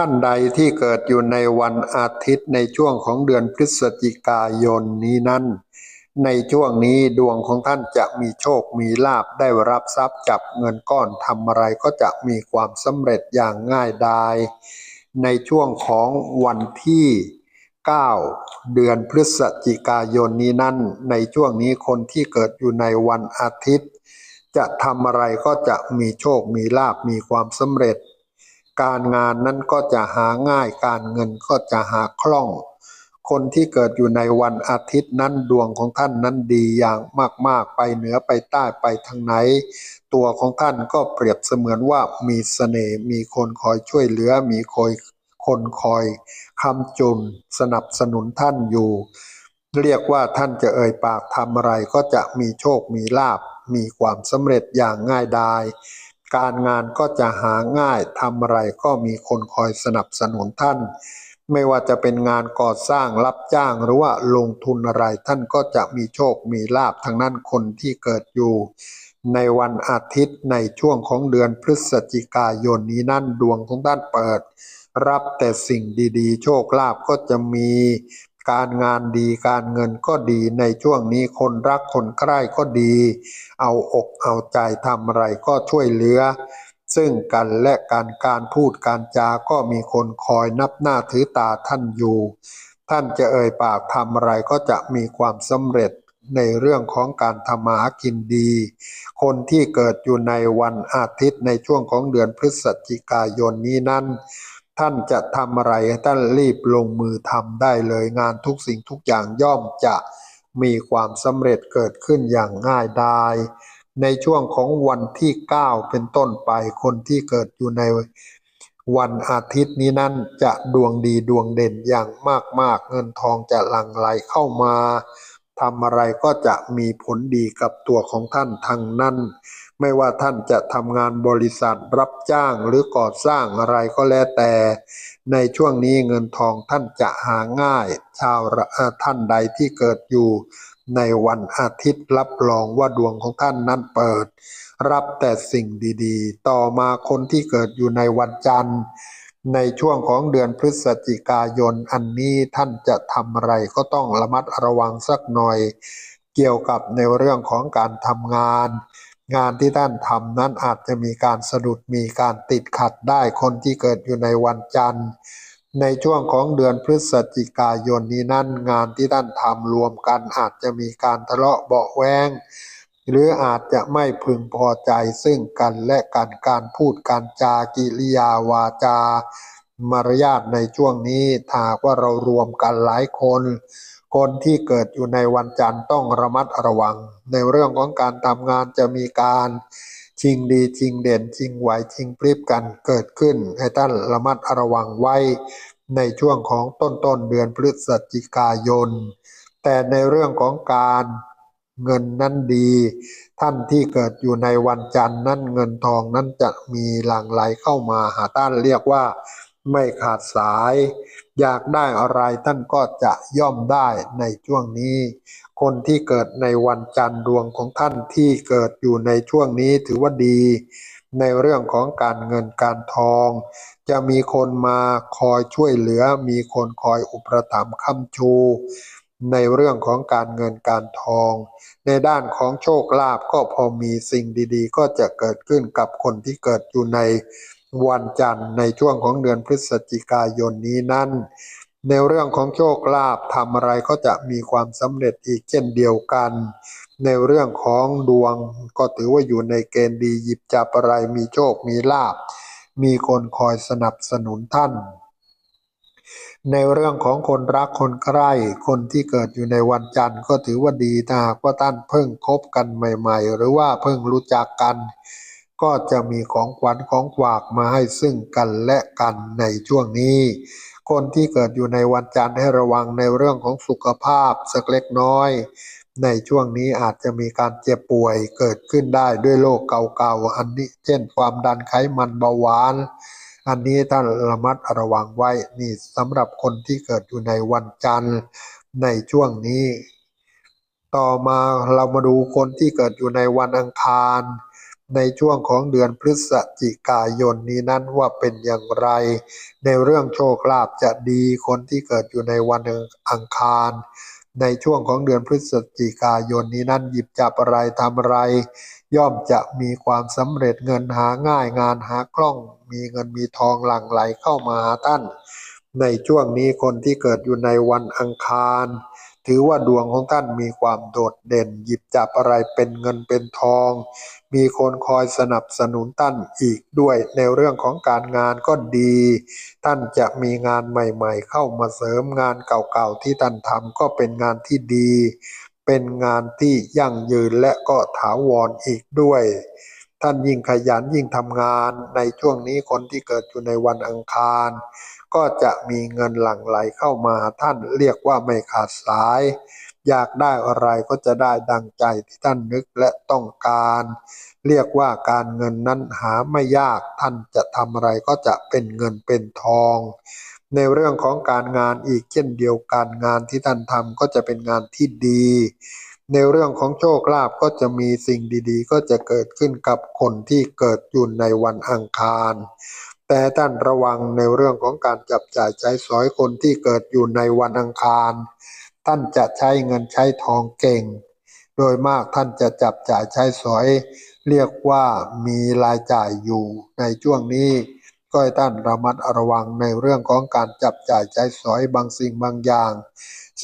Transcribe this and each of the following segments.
ท่านใดที่เกิดอยู่ในวันอาทิตย์ในช่วงของเดือนพฤศจิกายนนี้นั้น ในช่วงนี้ดวงของท่านจะมีโชคมีลาบได้รับทรัพย์จับเงินก้อนทำอะไรก็จะมีความสำเร็จอย่างง่ายดายในช่วงของวันที่ 9 เดือนพฤศจิกายนนี้นั่น ในช่วงนี้คนที่เกิดอยู่ในวันอาทิตย์ จะทำอะไรก็จะมีโชคมีลาบมีความสำเร็จ การงานนั้นก็จะหาง่ายการเงินก็จะหาคล่อง คนที่เกิดอยู่ในวันอาทิตย์นั้นดวงของท่านนั้นดีอย่างมากๆ ไปเหนือไปใต้ไปทางไหน ตัวของท่านก็เปรียบเสมือนว่ามีเสน่ห์มีคนคอยช่วยเหลือมีคอยคนคอยคำจุนสนับสนุนท่านอยู่ เรียกว่าท่านจะเอ่ยปากทำอะไรก็จะมีโชคมีลาบมีความสำเร็จอย่างง่ายดาย การงานก็จะหาง่ายทำอะไรก็มีคนคอยสนับสนุนท่าน ไม่ว่าจะเป็นงานก่อสร้างรับจ้างหรือว่าลงทุนอะไรท่านก็จะมีโชคมีลาบทั้งนั้นคนที่เกิดอยู่ ในวันอาทิตย์ในช่วงของเดือนพฤศจิกายนนี้นั่นดวงของท่านเปิด รับแต่สิ่งดีๆ โชคลาภก็จะมี การงานดีการเงินก็ดีในช่วงนี้คนรักคนใคร่ก็ดี เอาอกเอาใจทำอะไรก็ช่วยเหลือ ซึ่งกันและการการพูดการจาก็มีคนคอยนับหน้าถือตาท่านอยู่ ท่านจะเอ่ยปากทำอะไรก็จะมีความสำเร็จในเรื่องของการทำมาหากินดี คนที่เกิดอยู่ในวันอาทิตย์ในช่วงของเดือนพฤศจิกายนนี้นั้น ท่านจะทำอะไรท่านรีบลงมือทำได้เลยงานทุกสิ่งทุกอย่างย่อมจะมีความสำเร็จเกิดขึ้นอย่างง่ายดายในช่วงของวันที่ 9 เป็นต้นไปคนที่เกิดอยู่ในวันอาทิตย์นี้นั้นจะดวงดีดวงเด่นอย่างมากๆ เงินทองจะหลั่งไหลเข้ามาทำอะไรก็จะมีผลดีกับตัวของท่านทางนั้น ไม่ว่าท่านจะทำงานบริษัทรับจ้างหรือก่อสร้างอะไรก็แล้วแต่ ในช่วงนี้เงินทองท่านจะหาง่าย ชาวท่านใดที่เกิดอยู่ ในวันอาทิตย์รับรองว่าดวงของท่านนั้นเปิด รับแต่สิ่งดีๆ ต่อมาคนที่เกิดอยู่ในวันจันทร์ในช่วงของเดือนพฤศจิกายนอันนี้ท่านจะทำอะไรก็ต้องระมัดระวังสักหน่อย เกี่ยวกับในเรื่องของการทำงาน งานที่ท่านทำนั้นอาจจะมีการสะดุดมีการติดขัดได้คนที่เกิดอยู่ในวันจันทร์ ในช่วงของเดือนพฤศจิกายนนี้นั่นงานที่ท่านทำรวมกันอาจจะมีการทะเลาะเบาแวงหรืออาจจะไม่พึงพอใจซึ่งกันและกันการพูดการจากิริยาวาจา มารยาทในช่วงนี้ถ้าว่าเรารวมกันหลายคน คนที่เกิดอยู่ในวันจันทร์ต้องระมัดระวัง ในเรื่องของการทำงานจะมีการชิงดีชิงเด่นชิงไหวชิงพริบกันเกิดขึ้น ให้ท่านระมัดระวังไว้ในช่วงของต้นต้นเดือนพฤศจิกายน แต่ในเรื่องของการเงินนั้นดี ท่านที่เกิดอยู่ในวันจันทร์นั้นเงินทองนั้นจะมีหลั่งไหลเข้ามาหาท่านเรียกว่า ไม่ขาดสาย อยากได้อะไรท่านก็จะย่อมได้ในช่วงนี้ คนที่เกิดในวันจันทร์ดวงของท่านที่เกิดอยู่ในช่วงนี้ถือว่าดี ในเรื่องของการเงินการทอง จะมีคนมาคอยช่วยเหลือ มีคนคอยอุปถัมภ์ค้ำชู ในเรื่องของการเงินการทอง ในด้านของโชคลาภก็พอมีสิ่งดีๆ ก็จะเกิดขึ้นกับคนที่เกิดอยู่ใน วันจันทร์ในช่วงของเดือนพฤศจิกายนนี้นั้น ในเรื่องของโชคลาภทำอะไรก็จะมีความสำเร็จอีกเช่นเดียวกัน ในเรื่องของดวงก็ถือว่าอยู่ในเกณฑ์ดีหยิบจับอะไรมีโชคมีลาภมีคนคอยสนับสนุนท่าน ในเรื่องของคนรักคนใกล้คนที่เกิดอยู่ในวันจันทร์ก็ถือว่าดีถ้าหากว่าท่านเพิ่งคบกันใหม่ ๆ หรือว่าเพิ่งรู้จักกัน ก็จะมีของขวัญของฝากมาให้ซึ่งกันและกันในช่วงนี้ คนที่เกิดอยู่ในวันจันทร์ให้ระวังในเรื่องของสุขภาพสักเล็กน้อย ในช่วงนี้อาจจะมีการเจ็บป่วยเกิดขึ้นได้ด้วยโรคเก่าๆอันนี้เช่นความดันไขมันเบาหวาน อันนี้ท่านระมัดระวังไว้นี่สำหรับคนที่เกิดอยู่ในวันจันทร์ในช่วงนี้ ต่อมาเรามาดูคนที่เกิดอยู่ในวันอังคาร ในช่วงของเดือนพฤศจิกายนนี้นั้นว่าเป็นอย่างไร ในเรื่องโชคลาภจะดีคนที่เกิดอยู่ในวันอังคาร ในช่วงของเดือนพฤศจิกายนนี้นั้นหยิบจับอะไรทำอะไร ย่อมจะมีความสำเร็จเงินหาง่ายงานหาคล่อง มีเงินมีทองหลั่งไหลเข้ามาหาท่าน ในช่วงนี้คนที่เกิดอยู่ในวันอังคาร ถือว่าดวงของท่านมีความโดดเด่น หยิบจับอะไรเป็นเงินเป็นทอง มีคนคอยสนับสนุนท่านอีกด้วยในเรื่องของการงานก็ดี ท่านจะมีงานใหม่ๆ เข้ามาเสริมงานเก่าๆที่ท่านทำก็เป็นงานที่ดี เป็นงานที่ยั่งยืนและก็ถาวรอีกด้วยท่านยิ่งขยันยิ่งทำงานในช่วงนี้คนที่เกิดอยู่ในวันอังคาร ก็จะมีเงินหลั่งไหลเข้ามาท่านเรียกว่าไม่ขาดสาย อยากได้อะไรก็จะได้ดังใจที่ท่านนึกและต้องการ เรียกว่าการเงินนั้นหาไม่ยากท่านจะทำอะไรก็จะเป็นเงินเป็นทอง ในเรื่องของการงานอีกเช่นเดียวกันงานที่ท่านทำก็จะเป็นงานที่ดีในเรื่องของโชคลาภก็จะมีสิ่งดีๆ ก็จะเกิดขึ้นกับคนที่เกิดอยู่ในวันอังคาร แต่ท่านระวังในเรื่องของการจับจ่ายใช้สอยคนที่เกิดอยู่ในวันอังคาร ท่านจะใช้เงินใช้ทองเก่ง โดยมากท่านจะจับจ่ายใช้สอย เรียกว่ามีรายจ่ายอยู่ในช่วงนี้ก็ให้ท่านระมัดระวังในเรื่องของการจับจ่ายใช้สอยบางสิ่งบางอย่าง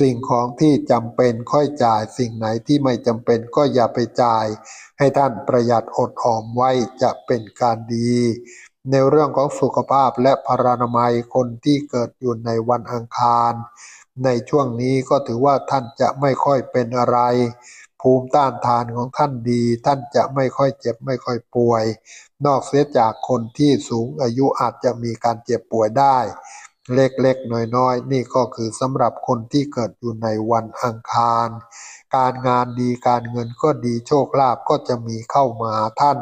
สิ่งของที่จำเป็นค่อยจ่าย สิ่งไหนที่ไม่จำเป็นก็อย่าไปจ่าย ให้ท่านประหยัดอดออมไว้จะเป็นการดี ในเรื่องของสุขภาพและพรรณนามัยคนที่เกิดอยู่ในวันอังคาร ในช่วงนี้ก็ถือว่าท่านจะไม่ค่อยเป็นอะไร ภูมิต้านทานของท่านดี ท่านจะไม่ค่อยเจ็บไม่ค่อยป่วย นอกเสียจากคนที่สูงอายุอาจจะมีการเจ็บป่วยได้ เล็กๆน้อยๆ นี่ก็คือสำหรับคนที่เกิดอยู่ในวันอังคาร การงานดีการเงินก็ดีโชคลาภก็จะมีเข้ามาท่าน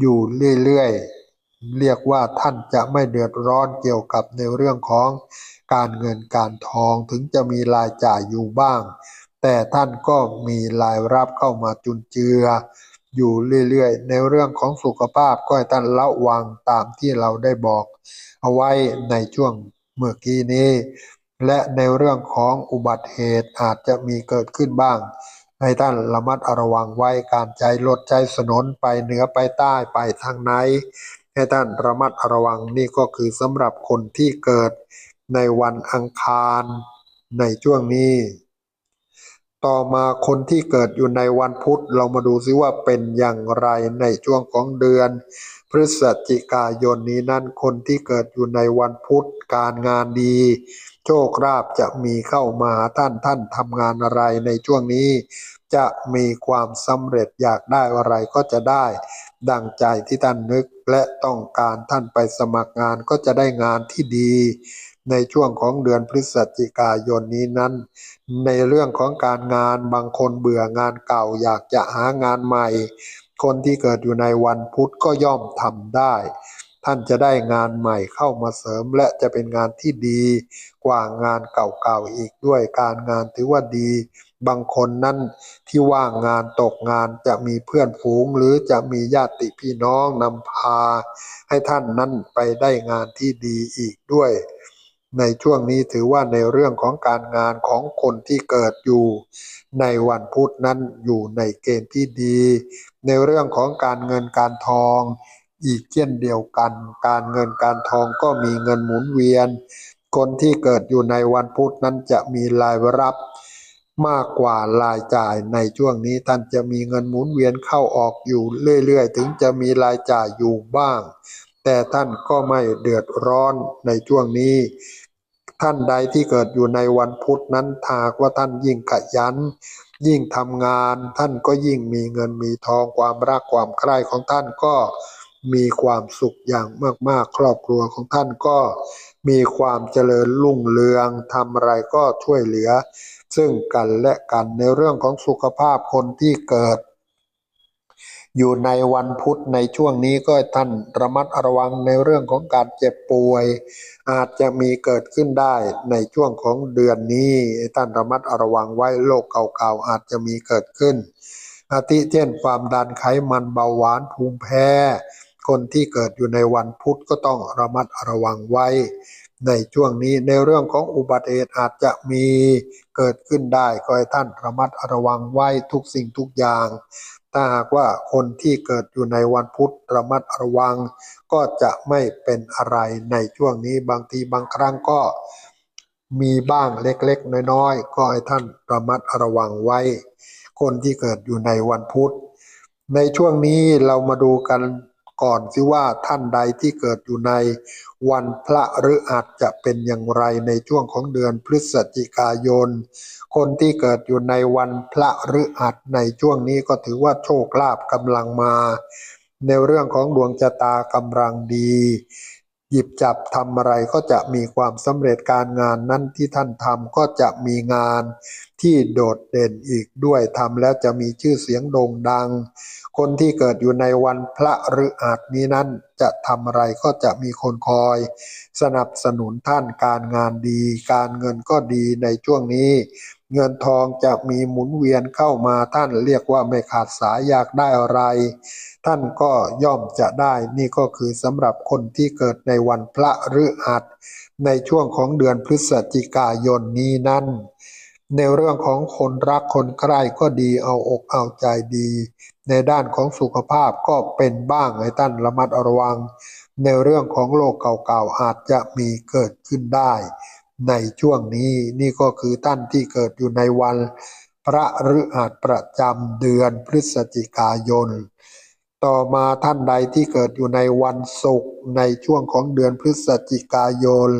อยู่เรื่อยๆ เรียกว่าท่านจะไม่เดือดร้อนเกี่ยวกับในเรื่องของการเงินการทองถึงจะมีรายจ่ายอยู่บ้าง แต่ท่านก็มีรายรับเข้ามาจุนเจือ อยู่เรื่อยๆ ในเรื่องของสุขภาพก็ให้ท่านระวังตามที่เราได้บอก เอาไว้ในช่วงเมื่อกี้นี้ และในเรื่องของอุบัติเหตุอาจจะมีเกิดขึ้นบ้างให้ท่านระมัดระวังไว้การใช้รถใช้ถนนไปเหนือไปใต้ไปทางไหน ให้ท่านระมัดระวังนี่ก็คือสำหรับคนที่เกิดในวันอังคารในช่วงนี้ ต่อมาคนที่เกิดอยู่ในวันพุธเรามาดูซิว่าเป็นอย่างไรในช่วงของเดือน พฤศจิกายนนี้นั่นคนที่เกิดอยู่ในวันพุธการงานดี โชคลาภจะมีเข้ามาท่านท่านทำงานอะไรในช่วงนี้ จะมีความสำเร็จอยากได้อะไรก็จะได้ ดังใจที่ท่านนึกและต้องการท่านไปสมัครงานก็จะได้งานที่ดี ในช่วงของเดือนพฤศจิกายนนี้นั้น ในเรื่องของการงานบางคนเบื่องานเก่าอยากจะหางานใหม่ คนที่เกิดอยู่ในวันพุธก็ย่อมทำได้ ท่านจะได้งานใหม่เข้ามาเสริม และจะเป็นงานที่ดีกว่างานเก่าๆอีกด้วยการงานถือว่าดี บางคนนั่นที่ว่างงานตกงานจะมีเพื่อนฝูง หรือจะมีญาติพี่น้องนำพา ให้ท่านนั้นไปได้งานที่ดีอีกด้วย ในช่วงนี้ถือว่าในเรื่องของการงานของคนที่เกิดอยู่ ในวันพุธนั้นอยู่ในเกณฑ์ที่ดี ในเรื่องของการเงินการทอง อีกเช่นเดียวกัน การเงินการทองก็มีเงินหมุนเวียน คนที่เกิดอยู่ในวันพุธนั้นจะมีรายรับมากกว่ารายจ่ายในช่วงนี้ท่านจะมีเงินหมุนเวียนเข้าออกอยู่เรื่อยๆ ถึงจะมีรายจ่ายอยู่บ้าง แต่ท่านก็ไม่เดือดร้อนในช่วงนี้ ท่านใดที่เกิดอยู่ในวันพุธนั้นหากว่าท่านยิ่งขยัน ยิ่งทำงาน ท่านก็ยิ่งมีเงินมีทองความรักความใคร่ของท่านก็ มีความสุขอย่างมาก ๆ ครอบครัวของท่านก็มีความเจริญรุ่งเรืองทำอะไรก็ช่วยเหลือ ซึ่งกันและกันในเรื่องของสุขภาพคนที่เกิด อยู่ในวันพุธในช่วงนี้ก็ท่านระมัดระวังในเรื่องของการเจ็บป่วย อาจจะมีเกิดขึ้นได้ในช่วงของเดือนนี้ท่านระมัดระวังไว้โรคเก่าๆอาจจะมีเกิดขึ้นอาทิเช่นความดันไขมันเบาหวานภูมิแพ้ คนที่เกิดอยู่ในวันพุธก็ต้องระมัดระวังไว้ ในช่วงนี้ในเรื่องของอุบัติเหตุอาจจะมีเกิดขึ้นได้ขอให้ท่านระมัดระวังไว้ทุกสิ่งทุกอย่าง ถ้าหากว่าคนที่เกิดอยู่ในวันพุธระมัดระวัง ก็จะไม่เป็นอะไรในช่วงนี้บางทีบางครั้งก็มีบ้างเล็กๆ น้อยๆ ก็ให้ท่านระมัดระวังไว้ คนที่เกิดอยู่ในวันพุธ ในช่วงนี้เรามาดูกัน ก่อนสิว่าท่านใดที่เกิดอยู่ในวันพระหรืออาจจะเป็นอย่างไรในช่วงของเดือนพฤศจิกายน คนที่เกิดอยู่ในวันพระหรืออาจในช่วงนี้ก็ถือว่าโชคลาภกำลังมา ในเรื่องของดวงชะตากำลังดี หยิบจับทำอะไรก็จะมีความสำเร็จการงานนั้นที่ท่านทำก็จะมีงานที่โดดเด่นอีกด้วยทำแล้วจะมีชื่อเสียงโด่งดัง คนที่เกิดอยู่ในวันพระหรืออาจนี้นั้นจะทำอะไรก็จะมีคนคอย สนับสนุนท่านการงานดี การเงินก็ดีในช่วงนี้ เงินทองจะมีหมุนเวียนเข้ามาท่านเรียกว่าไม่ขาดสายอยากได้อะไร ท่านก็ย่อมจะได้นี่ก็คือสำหรับคนที่เกิดในวันพระหรืออาจในช่วงของเดือนพฤศจิกายนนี้นั้นในเรื่องของคนรักคนใกล้ก็ดีเอาอกเอาใจดี ในด้านของสุขภาพก็เป็นบ้างให้ท่านระมัดระวัง ในเรื่องของโรคเก่าๆอาจจะมีเกิดขึ้นได้ ในช่วงนี้นี่ก็คือท่านที่เกิดอยู่ในวันพระฤหัสประจำเดือนพฤศจิกายน ต่อมาท่านใดที่เกิดอยู่ในวันศุกร์ในช่วงของเดือนพฤศจิกายน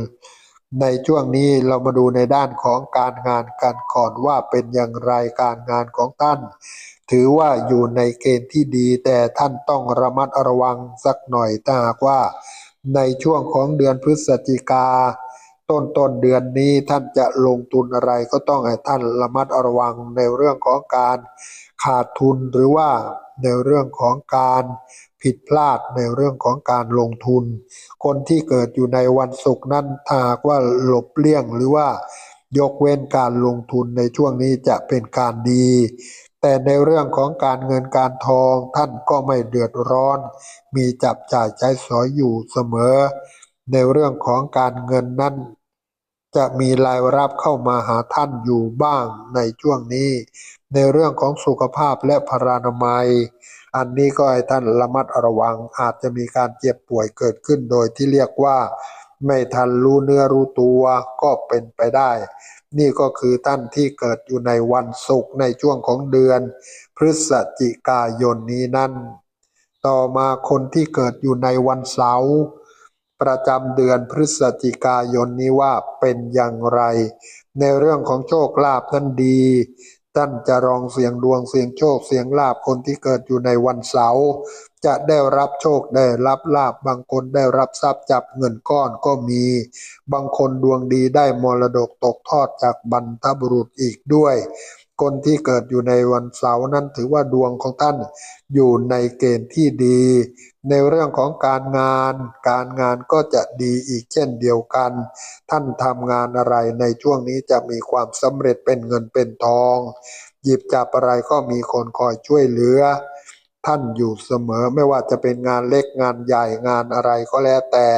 ในช่วงนี้เรามาดูในด้านของการงานกันก่อนว่าเป็นอย่างไรการงานของท่าน ถือว่าอยู่ในเกณฑ์ที่ดี แต่ท่านต้องระมัดระวังสักหน่อยถ้าหากว่า ในช่วงของเดือนพฤศจิกา ต้นต้นเดือนนี้ท่านจะลงทุนอะไรก็ต้องให้ท่านระมัดระวังในเรื่องของการขาดทุนหรือว่าในเรื่องของการผิดพลาดในเรื่องของการลงทุน คนที่เกิดอยู่ในวันศุกร์นั้นถ้าหากว่าหลบเลี่ยงหรือว่ายกเว้นการลงทุนในช่วงนี้จะเป็นการดี แต่ในเรื่องของการเงินการทองท่านก็ไม่เดือดร้อน มีจับจ่ายใช้สอยอยู่เสมอ ในเรื่องของการเงินนั้น จะมีรายรับเข้ามาหาท่านอยู่บ้างในช่วงนี้ ในเรื่องของสุขภาพและพรานามัย อันนี้ก็ให้ท่านระมัดระวังอาจจะมีการเจ็บป่วยเกิดขึ้นโดยที่เรียกว่า ไม่ทันรู้เนื้อรู้ตัวก็เป็นไปได้ นี่ก็คือท่านที่เกิดอยู่ในวันศุกร์ในช่วงของเดือน พฤศจิกายนนี้นั่นต่อมาคนที่เกิดอยู่ในวันเสาร์ ประจำเดือนพฤศจิกายนนี้ว่าเป็นอย่างไร ในเรื่องของโชคลาภนั้นดี ท่านจะลองเสียงดวงเสียงโชคเสียงลาภคนที่เกิดอยู่ในวันเสาร์จะได้รับโชคได้รับลาภบางคนได้รับทรัพย์จับเงินก้อนก็มี บางคนดวงดีได้มรดกตกทอดจากบรรพบุรุษอีกด้วย คนที่เกิดอยู่ในวันเสาร์นั้นถือว่าดวงของท่านอยู่ในเกณฑ์ที่ดี ในเรื่องของการงาน การงานก็จะดีอีกเช่นเดียวกัน ท่านทำงานอะไรในช่วงนี้จะมีความสำเร็จเป็นเงินเป็นทอง หยิบจับอะไรก็มีคนคอยช่วยเหลือ ท่านอยู่เสมอไม่ว่าจะเป็นงานเล็กงานใหญ่งานอะไรก็แล้วแต่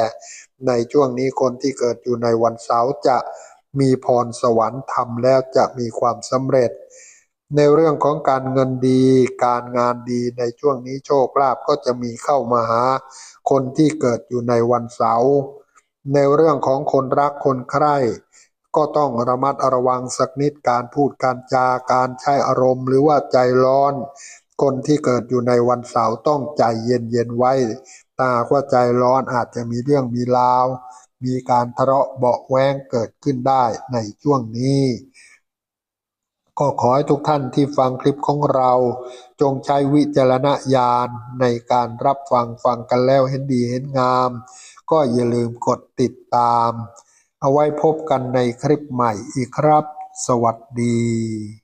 ในช่วงนี้คนที่เกิดอยู่ในวันเสาร์จะ มีพรสวรรค์ทำแล้วจะมีความสำเร็จ ในเรื่องของการเงินดี การงานดีในช่วงนี้โชคลาภก็จะมีเข้ามาหา คนที่เกิดอยู่ในวันเสาร์ในเรื่องของคนรักคนใคร่ก็ต้องระมัดระวังสักนิดการพูดการจาการใช้อารมณ์หรือว่าใจร้อน คนที่เกิดอยู่ในวันเสาร์ต้องใจเย็นๆไว้ ตาว่าใจร้อนอาจจะมีเรื่องมีราว มีการทะเลาะเบาแวงเกิดขึ้นได้ในช่วงนี้ ก็ขอให้ทุกท่านที่ฟังคลิปของเรา จงใช้วิจารณญาณในการรับฟังฟังกันแล้วเห็นดีเห็นงาม ก็อย่าลืมกดติดตาม เอาไว้พบกันในคลิปใหม่อีกครับ สวัสดี